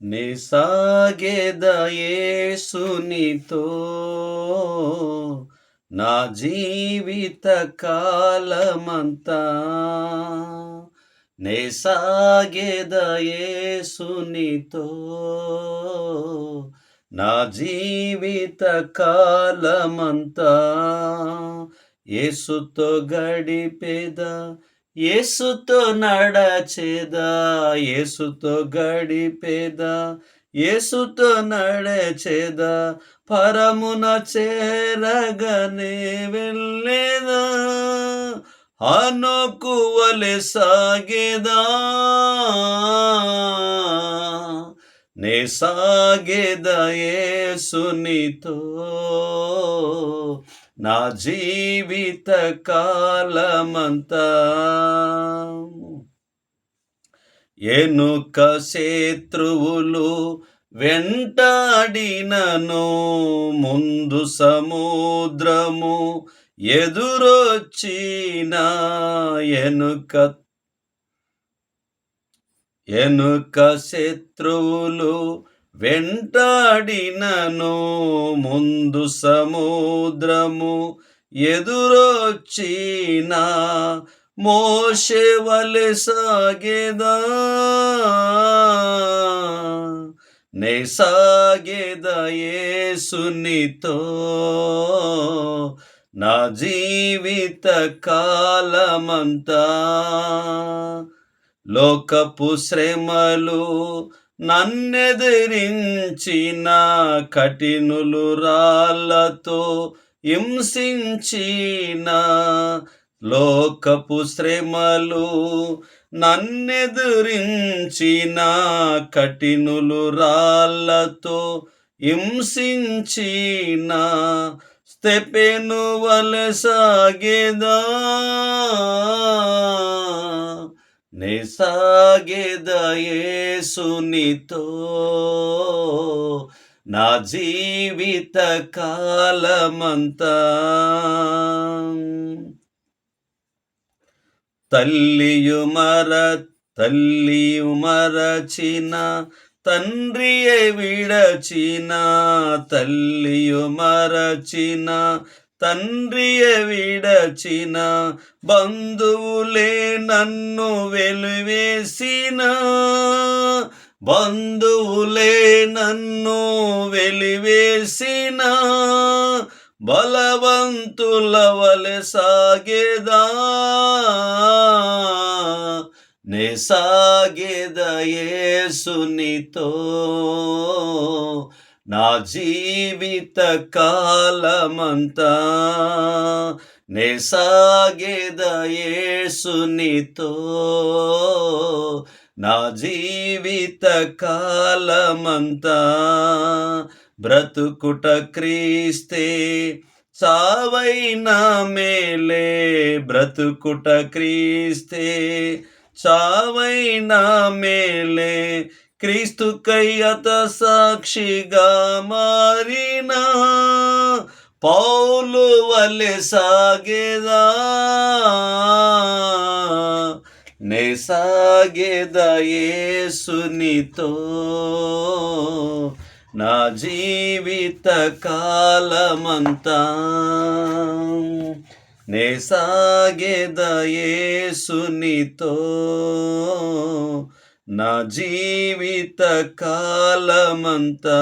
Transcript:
నిసాగేదయేసునితో నా జీవిత కాలమంతా నేసాగేదయేసునితో నా జీవిత కాలమంతా యేసుతో గడిపేదా ఏసుతో నడచేదా ఏసుతో గడిపేదా ఏసుతో నడచేదా పరమున చేరగనే వెళ్ళేదా అనుకువలె సాగేదా నే సాగేదా యేసునితో. నా జీవిత కాలమంతా. ఎనుక శత్రువులు వెంటాడినను ముందు సముద్రము ఎదురొచ్చిన ఎనుక ఎనుక శత్రువులు వెంటాడినను ముందు సముద్రము ఎదురొచ్చిన మోషే వలె సాగేదా? నే సాగేదా యేసునితో నా జీవిత కాలమంతా లోకపు శ్రమలు నన్నెదిరించిన కఠినులు రాళ్ళతో హింసించిన లోకపు శ్రమలు నన్నెదిరించిన కఠినులు రాళ్ళతో హింసించిన స్తెపెను వలసాగేదా నిసాగేదయేసునితో నా జీవిత కాలమంతా తల్లియు మర తల్లియు మరచిన తండ్రియే విడచిన తల్లియు మరచిన తండ్రియ విడచిన బంధువులే నన్ను వెలివేసిన. బంధువులే నన్ను వెలివేసిన. బలవంతుల వలె సాగేదా. నే సాగేద యేసునితో. నా జీవిత కాలమంతా నే సాగేద నా జీవిత కాలమంతా బ్రతుకుట క్రీస్తే చావైనా మేలే బ్రతుకుట క్రీస్తే చావైనా మేలే క్రీస్తు కయ్యత సాక్షిగా మారిన పౌలు వలె సాగేదా నే సాగేదా యేసునితో. నా జీవిత కాలమంతా నే సాగేదా యేసునితో. నా జీవిత కాలమంతా.